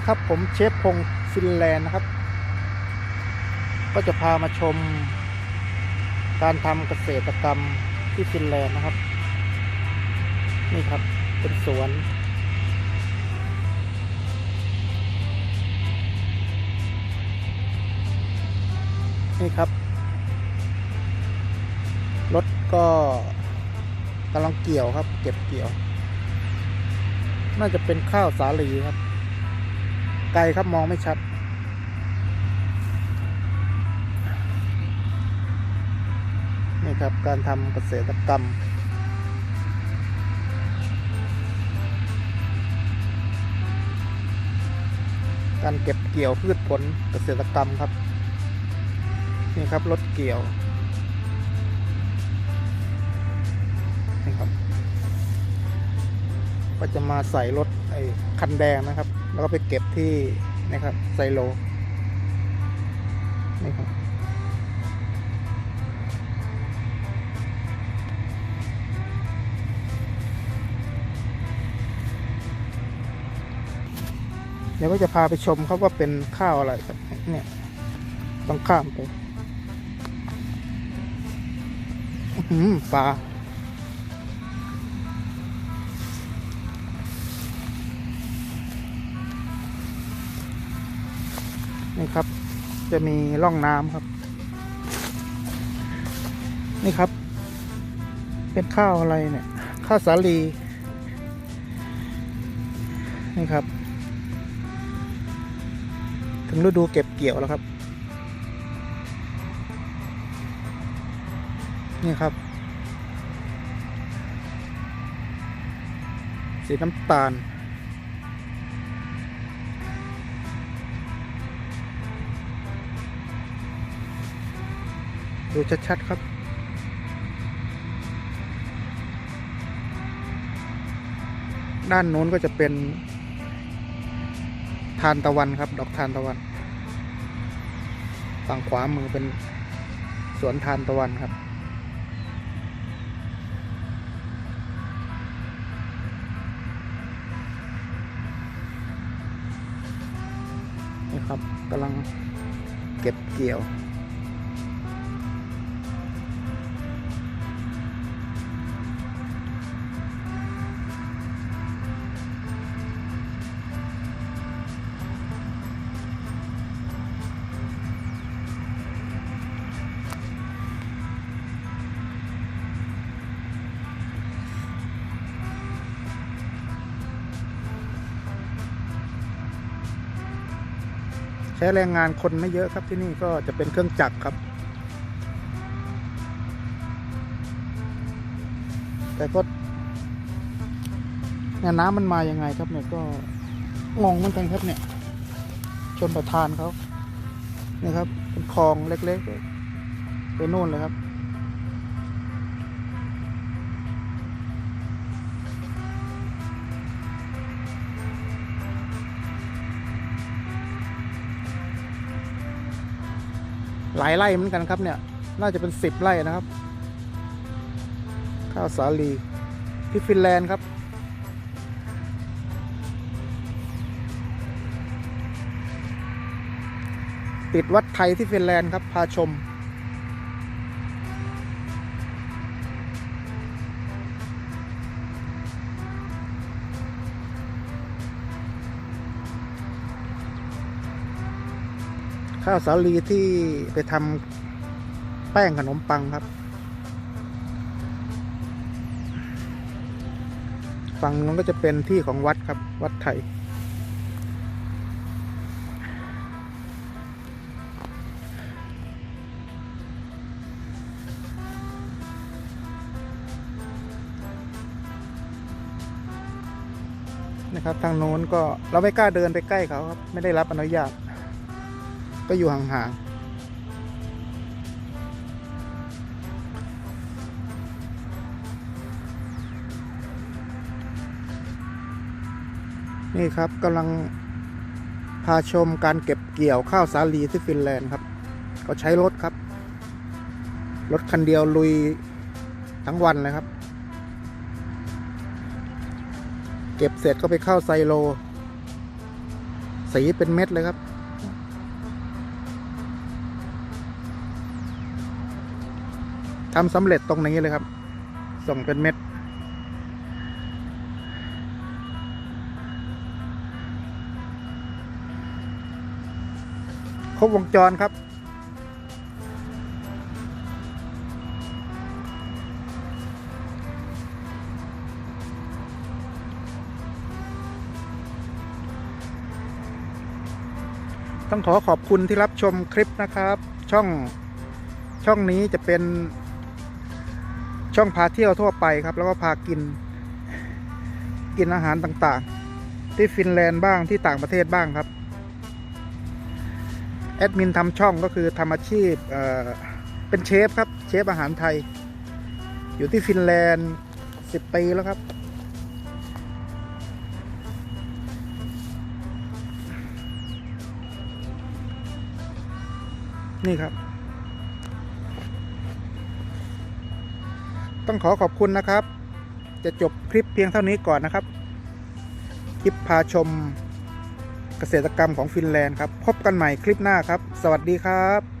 ดีครับผมเชฟพงศ์ฟินแลนด์นะครับ ก็จะพามาชม การทำเกษตรกรรมที่ฟินแลนด์นะครับ นี่ครับเป็นสวน นี่ครับ รถก็กำลังเกี่ยวครับ เก็บเกี่ยว น่าจะเป็นข้าวสาลีครับ ไกลครับมองไม่ชัด นี่ครับการทำเกษตรกรรมการเก็บเกี่ยวพืชผลเกษตรกรรมครับ นี่ครับรถเกี่ยวนี่ครับ ก็จะมาใส่รถไอ้คันแดงนะครับ แล้วก็ไปเก็บที่นะครับไซโลนี่ครับเดี๋ยวก็จะพาไปชมครับว่าเป็นข้าวอะไรครับเนี่ยต้องข้ามไปอื้อหือปลา นี่ครับ จะมีร่องน้ำครับ นี่ครับ เป็นข้าวอะไรเนี่ย ข้าวสาลี นี่ครับ ถึงฤดูเก็บเกี่ยวแล้วครับ นี่ครับ สีน้ำตาล ดูชัดๆครับ ด้านโน้นก็จะเป็น ทานตะวันครับ ดอกทานตะวัน ฝั่งขวามือเป็นสวนทานตะวันครับนี่ครับกำลังเก็บเกี่ยว ช้แรงงานคนไม่เยอะครับที่นี่ก็จะเป็นเครื่องจักรครับ แต่ก็เนี่ยน้ำมันมายังไงครับเนี่ยก็งงเหมือนกันครับเนี่ย ชนประทานเขานี่ครับเป็นคลองเล็กๆไปนู่นเลยครับ หลายไร่เหมือนกันครับเนี่ย น่าจะเป็นสิบไร่นะครับ ข้าวสาลีที่ฟินแลนด์ครับ ติดวัดไทยที่ฟินแลนด์ครับ พาชม ข้าวสาลีที่ไปทำแป้งขนมปังครับ ฝั่งนู้นก็จะเป็นที่ของวัดครับ วัดไทย นะครับ ทางโน้นก็เราไม่กล้าเดินไปใกล้เขาครับ ไม่ได้รับอนุญาต ก็อยู่ห่างๆ นี่ครับกำลังพาชมการเก็บเกี่ยวข้าวสาลีที่ฟินแลนด์ครับ ก็ใช้รถครับ รถคันเดียวลุยทั้งวันเลยครับ เก็บเสร็จก็ไปเข้าไซโล สีเป็นเม็ดเลยครับ ทำสำเร็จตรงนี้เลยครับ ส่งเป็นเม็ด ครบวงจรครับต้องขอขอบคุณที่รับชมคลิปนะครับ ช่องช่องนี้จะเป็น ช่องพาเที่ยวทั่วไปครับ แล้วก็พากิน กินอาหารต่างๆ ที่ฟินแลนด์บ้างที่ต่างประเทศบ้างครับ แอดมินทำช่องก็คือทำอาชีพเเป็นเชฟครับ เชฟอาหารไทย อยู่ที่ฟินแลนด์ 10 ปีแล้วครับนี่ครับ ต้องขอขอบคุณนะครับ จะจบคลิปเพียงเท่านี้ก่อนนะครับ คลิปพาชมเกษตรกรรมของฟินแลนด์ครับ พบกันใหม่คลิปหน้าครับ สวัสดีครับ